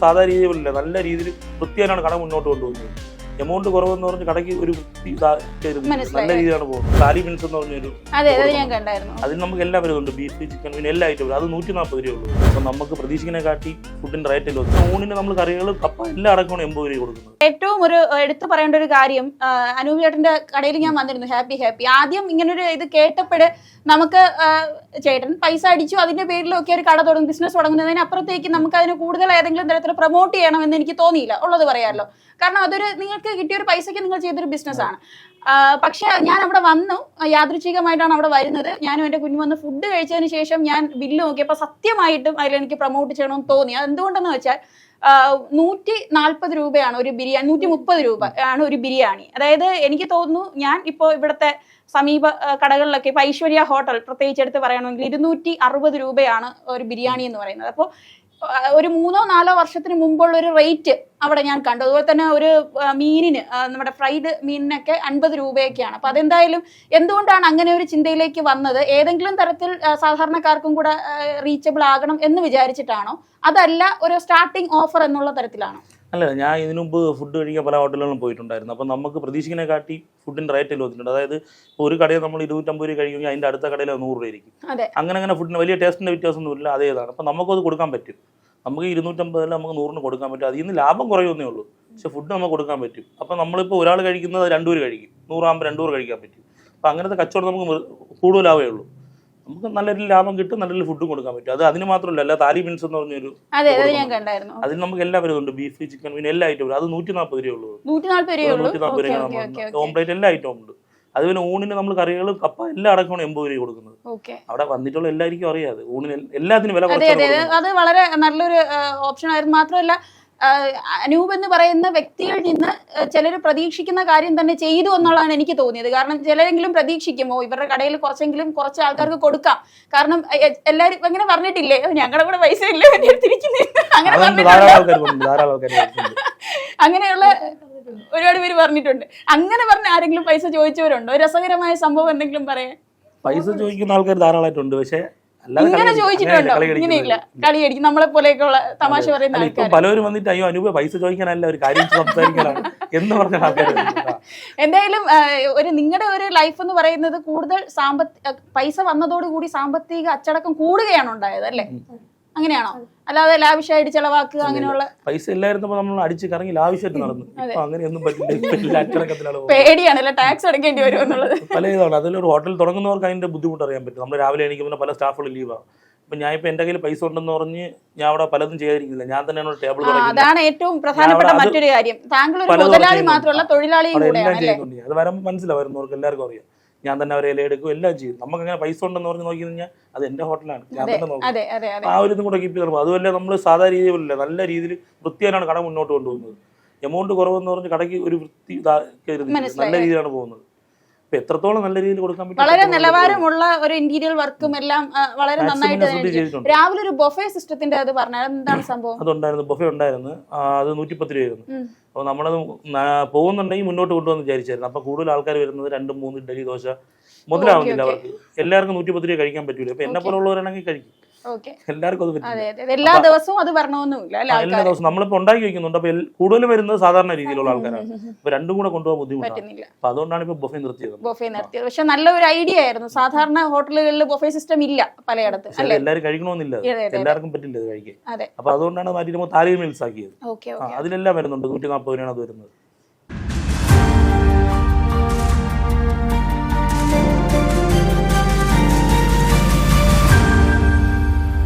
സാധാ രീതിയിലല്ല നല്ല രീതിയിൽ വൃത്തിയായിട്ടാണ് കട മുന്നോട്ട് കൊണ്ടുപോകുന്നത്. എമൗണ്ട് കുറവെന്ന് പറഞ്ഞ് കടയ്ക്ക് ഒരു. നല്ല രീതിയിലാണ് പോകുന്നത്. സാരി മിൻസ് എന്ന് പറഞ്ഞൊരു അതിന് നമുക്ക് എല്ലാ വരുന്നുണ്ട് ബീഫ് ചിക്കൻ പിന്നെ എല്ലാ ഐറ്റം അത് നൂറ്റി നാൽപ്പത് രൂപ ഉള്ളൂ. അപ്പം നമുക്ക് പ്രതീക്ഷിക്കുന്ന കാട്ടി ഫുഡിന്റെ റേറ്റ് അല്ല ഊണിന് നമ്മൾ കറികൾ കപ്പ എല്ലാം അടക്കമാണ് എൺപത് രൂപ കൊടുക്കുന്നത്. ഏറ്റവും ഒരു എടുത്തു പറയേണ്ട ഒരു കാര്യം അനൂപ് ചേട്ടന്റെ കടയിൽ ഞാൻ വന്നിരുന്നു. Happy happy. ആദ്യം ഇങ്ങനൊരു ഇത് കേട്ടപ്പോൾ നമുക്ക് ചേട്ടൻ പൈസ അടിച്ചു. അതിന്റെ പേരിലൊക്കെ ഒരു കട തുടങ്ങും ബിസിനസ് തുടങ്ങുന്നതിന് അപ്പുറത്തേക്ക് നമുക്ക് അതിന് കൂടുതൽ ഏതെങ്കിലും തരത്തിൽ പ്രൊമോട്ട് ചെയ്യണമെന്ന് എനിക്ക് തോന്നിയില്ല. ഉള്ളത് പറയാമല്ലോ. കാരണം അതൊരു നിങ്ങൾക്ക് കിട്ടിയ ഒരു പൈസയ്ക്ക് നിങ്ങൾ ചെയ്തൊരു ബിസിനസ് ആണ്. പക്ഷെ ഞാൻ അവിടെ വന്നു യാദൃച്ഛികമായിട്ടാണ് അവിടെ വരുന്നത്. ഞാനും എന്റെ കുഞ്ഞു വന്ന് ഫുഡ് കഴിച്ചതിന് ശേഷം ഞാൻ ബില്ല് നോക്കിയപ്പോൾ സത്യമായിട്ടും അതിൽ എനിക്ക് പ്രൊമോട്ട് ചെയ്യണമെന്ന് തോന്നി. അത് എന്തുകൊണ്ടെന്ന് വെച്ചാൽ നൂറ്റി നാൽപ്പത് രൂപയാണ് ഒരു ബിരിയാണി നൂറ്റി മുപ്പത് രൂപ ആണ് ഒരു ബിരിയാണി. അതായത് എനിക്ക് തോന്നുന്നു ഞാൻ ഇപ്പോൾ ഇവിടുത്തെ സമീപ കടകളിലൊക്കെ ഇപ്പൊ ഐശ്വര്യ ഹോട്ടൽ പ്രത്യേകിച്ച് എടുത്ത് പറയണമെങ്കിൽ ഇരുന്നൂറ്റി അറുപത് രൂപയാണ് ഒരു ബിരിയാണി എന്ന് പറയുന്നത്. അപ്പോൾ ഒരു മൂന്നോ നാലോ വർഷത്തിന് മുമ്പുള്ള ഒരു റേറ്റ് അവിടെ ഞാൻ കണ്ടു. അതുപോലെ തന്നെ ഒരു മീനിന് നമ്മുടെ ഫ്രൈഡ് മീനിനൊക്കെ അൻപത് രൂപയൊക്കെയാണ്. അപ്പൊ അതെന്തായാലും എന്തുകൊണ്ടാണ് അങ്ങനെ ഒരു ചിന്തയിലേക്ക് വന്നത്? ഏതെങ്കിലും തരത്തിൽ സാധാരണക്കാർക്കും കൂടെ റീച്ചബിൾ ആകണം എന്ന് വിചാരിച്ചിട്ടാണോ? അതല്ല ഒരു സ്റ്റാർട്ടിംഗ് ഓഫർ എന്നുള്ള തരത്തിലാണോ? അല്ല ഞാൻ ഇതിനു മുമ്പ് ഫുഡ് കഴിക്കാൻ പല ഹോട്ടലുകളിലും പോയിട്ടുണ്ടായിരുന്നു. അപ്പോൾ നമുക്ക് പ്രതീക്ഷിക്കുന്ന കാട്ടി ഫുഡിന്റെ റേറ്റ് വന്നിട്ടുണ്ട് അതായത് ഇപ്പോൾ ഒരു കടയിൽ നമ്മൾ ഇരുന്നൂറ്റമ്പത് രൂപ കഴിക്കുമെങ്കിൽ അതിന്റെ അടുത്ത കടയിൽ നൂറ് രൂപ ആയിരിക്കും. അതെ. അങ്ങനെ അങ്ങനെ ഫുഡിന് വലിയ ടേസ്റ്റിന്റെ വ്യത്യാസമൊന്നുമില്ല അതേതാണ്. അപ്പോൾ നമുക്കത് കൊടുക്കാൻ പറ്റും. നമുക്ക് ഇരുന്നൂറ്റമ്പതിൽ നമുക്ക് നൂറിന് കൊടുക്കാൻ പറ്റും. അതിൽ നിന്ന് ലാഭം കുറയുന്നേ ഉള്ളൂ. പക്ഷെ ഫുഡ് നമുക്ക് കൊടുക്കാൻ പറ്റും. അപ്പോൾ നമ്മളിപ്പോൾ ഒരാൾ കഴിക്കുന്നത് അത് രണ്ടുപേർ കഴിക്കും. നൂറാകുമ്പോൾ രണ്ടുപേർ കഴിക്കാൻ പറ്റും. അപ്പോൾ അങ്ങനത്തെ കച്ചവടം നമുക്ക് കൂടുതലാവേ ഉള്ളൂ നമുക്ക് നല്ലൊരു ലാഭം കിട്ടും നല്ലൊരു ഫുഡും കൊടുക്കാൻ പറ്റും. അത് അതിന് മാത്രമല്ല അല്ല താലി മീൻസ് എന്ന് പറഞ്ഞൊരു അതിൽ നമുക്ക് എല്ലാ വരുന്നുണ്ട് ബീഫ് ചിക്കൻ മീൻ എല്ലാ ഐറ്റവും അത് നൂറ്റി നാൽപ്പത് രൂപയുള്ളൂ നൂറ്റി നാൽപ്പത് രൂപ ഓംപ്ലേറ്റ് എല്ലാ ഐറ്റവും ഉണ്ട്. അതുപോലെ ഊണിന് നമ്മൾ കറികൾ കപ്പ എല്ലാം അടക്കമാണ് എൺപത് രൂപ കൊടുക്കുന്നത്. അവിടെ വന്നിട്ടുള്ള എല്ലാവർക്കും അറിയാതെ ഊണിന് എല്ലാത്തിനും വില അതെ വളരെ നല്ലൊരു ഓപ്ഷൻ ആയിരുന്നു. മാത്രമല്ല അനൂപ് എന്ന് പറയുന്ന വ്യക്തിയിൽ നിന്ന് ചിലർ പ്രതീക്ഷിക്കുന്ന കാര്യം തന്നെ ചെയ്തു എന്നുള്ളതാണ് എനിക്ക് തോന്നിയത്. കാരണം ചിലരെങ്കിലും പ്രതീക്ഷിക്കുമോ? ഇവരുടെ കടയിൽ കുറച്ചെങ്കിലും കുറച്ച് ആൾക്കാർക്ക് കൊടുക്കാം. കാരണം എല്ലാരും അങ്ങനെ പറഞ്ഞിട്ടില്ലേ? "ഓ, ഞങ്ങളുടെ കൂടെ പൈസ ഇല്ല? അങ്ങനെ. അങ്ങനെയുള്ള ഒരുപാട് പേര് പറഞ്ഞിട്ടുണ്ട്. അങ്ങനെ പറഞ്ഞ ആരെങ്കിലും പൈസ ചോദിച്ചവരുണ്ടോ? രസകരമായ സംഭവം എന്തെങ്കിലും പറയാൻ? പൈസ ചോദിക്കുന്ന ആൾക്കാർ ധാരാളമായിട്ടുണ്ട്. പക്ഷെ ഇങ്ങനെ ചോദിച്ചിട്ടുണ്ടോ? ഇങ്ങനെയില്ല കളിക്കുന്നത് നമ്മളെ പോലെയൊക്കെയുള്ള തമാശ പറയുന്ന ആൾക്കാർ പലരും വന്നിട്ട് അയ്യോ അനൂപ പൈസ ചോദിക്കാനല്ല ഒരു കാര്യം സംസാരിക്കാനാണ് എന്ന് പറഞ്ഞ ആൾക്കാർ എന്തായാലും ഒരു നിങ്ങളുടെ ഒരു ലൈഫ് എന്ന് പറയുന്നത് കൂടുതൽ സാമ്പത്തി പൈസ വന്നതോടുകൂടി സാമ്പത്തിക അച്ചടക്കം കൂടുകയാണ് ഉണ്ടായത് അല്ലേ? അങ്ങനെയാണോ? അല്ലാതെ ലാവിഷായിട്ട് ചെലവാക്കുക അങ്ങനെയുള്ള പൈസ ഇല്ലായിരുന്നപ്പോ നമ്മൾ അടിച്ച് കറങ്ങി ലാവശ്യമായിട്ട് നടന്നു. പേടിയാണല്ലേ അങ്ങനെയൊന്നും പറ്റില്ല. ഇപ്പൊ എല്ലാ അച്ചടക്കത്തിലാണ് പോകുന്നത്. പേടിയാണ് അല്ലെ? ടാക്സ് അടക്കേണ്ടി വരും എന്നുള്ളത്. പല ഇതാണ് അതിലൊരു ഹോട്ടൽ തുടങ്ങുന്നവർക്ക് അതിന്റെ ബുദ്ധിമുട്ട് അറിയാൻ പറ്റും. നമ്മൾ രാവിലെ എണീക്കുമ്പോൾ പല സ്റ്റാഫുകൾ ലീവാണ് ഇപ്പൊ ഞാൻ ഇപ്പൊ എന്റെ കയ്യിൽ പൈസ ഉണ്ടെന്ന് പറഞ്ഞ് ഞാൻ അവിടെ പലതും ചെയ്യാതിരിക്കില്ല ഞാൻ തന്നെയാണ് ടേബിൾ അതാണ് ഏറ്റവും പ്രധാനപ്പെട്ട മറ്റൊരു കാര്യം. താങ്കൾ ഒരു മുതലാളി. മാത്രമല്ല തൊഴിലാളിയും കൂടെയാണ് അത് വരുമ്പോൾ മനസ്സിലാവുന്നവർക്ക് എല്ലാവർക്കും അറിയാം. ഞാൻ തന്നെ അവരെ ഇല എടുക്കും എല്ലാം ചെയ്യും. നമുക്ക് അങ്ങനെ പൈസ ഉണ്ടെന്ന് പറഞ്ഞ് നോക്കി കഴിഞ്ഞാൽ അത് എന്റെ ഹോട്ടലാണ്. ഞാൻ തന്നെ നോക്കും. ആ ഒരു ഇതും കൂടെ കീപ്പ് ചെയ്യണം അതുമല്ല നമ്മൾ സാധാ രീതിയിലല്ല നല്ല രീതിയിൽ വൃത്തിയായിട്ടാണ് കട മുന്നോട്ട് കൊണ്ടുപോകുന്നത്. എമൗണ്ട് കുറവെന്ന് പറഞ്ഞ് കടയ്ക്ക് ഒരു വൃത്തി നല്ല രീതിയിലാണ് പോകുന്നത്. എത്രത്തോളം നല്ല രീതിയിൽ കൊടുക്കാൻ പറ്റും വളരെ നിലവാരമുള്ള ഒരു ഇന്റീരിയർ വർക്കും എല്ലാം വളരെ നന്നായിട്ട്. രാവിലെ ഒരു ബൊഫെ സിസ്റ്റത്തിന്റെ അത് പറഞ്ഞാൽ എന്താണ് സംഭവം? അതുണ്ടായിരുന്നു ബൊഫെ ഉണ്ടായിരുന്നു. അത് നൂറ്റിപ്പത്ത് രൂപയായിരുന്നു. അപ്പൊ അപ്പോൾ നമ്മളത് പോകുന്നുണ്ടെങ്കിൽ മുന്നോട്ട് കൊണ്ടുവന്ന് വിചാരിച്ചായിരുന്നു. അപ്പോൾ കൂടുതൽ ആൾക്കാർ വരുന്നത് രണ്ടും മൂന്ന് ഇഡലി ദോശ മുതലാവുന്നില്ല. അവർക്ക്. എല്ലാവർക്കും നൂറ്റിപ്പത്ത് രൂപ കഴിക്കാൻ പറ്റൂല. അപ്പൊ എന്നെ പോലുള്ളവരാണെങ്കിൽ കഴിക്കും. എല്ലാവർക്കും അത് എല്ലാ ദിവസവും അത് എല്ലാ ദിവസവും. നമ്മളിപ്പോൾ ഉണ്ടാക്കി വെക്കുന്നുണ്ട് അപ്പൊ കൂടുതലും വരുന്നത് സാധാരണ രീതിയിലുള്ള ആൾക്കാരാണ്. അപ്പൊ രണ്ടും കൂടെ കൊണ്ടുപോകാൻ ബുദ്ധിമുട്ടാണ്. പറ്റുന്നില്ല. അപ്പോൾ അതുകൊണ്ടാണ് ഇപ്പൊ ബൊഫെ നിർത്തിയത്. ബൊഫേ നിർത്തിയത്. പക്ഷെ നല്ല ഒരു ഐഡിയ ആയിരുന്നു. സാധാരണ ഹോട്ടലുകളിൽ ബൊഫേ സിസ്റ്റം ഇല്ല പലയിടത്തും എല്ലാവരും കഴിക്കണമെന്നില്ല. എല്ലാവർക്കും പറ്റില്ല അത് കഴിക്കാൻ. അതെ. അപ്പോൾ അതുകൊണ്ടാണ് മാറ്റി താലി മീൽസ് ആക്കിയത് അതിലെല്ലാം വരുന്നുണ്ട്. നൂറ്റി നാൽപ്പത് രൂപയാണ് അത് വരുന്നത്.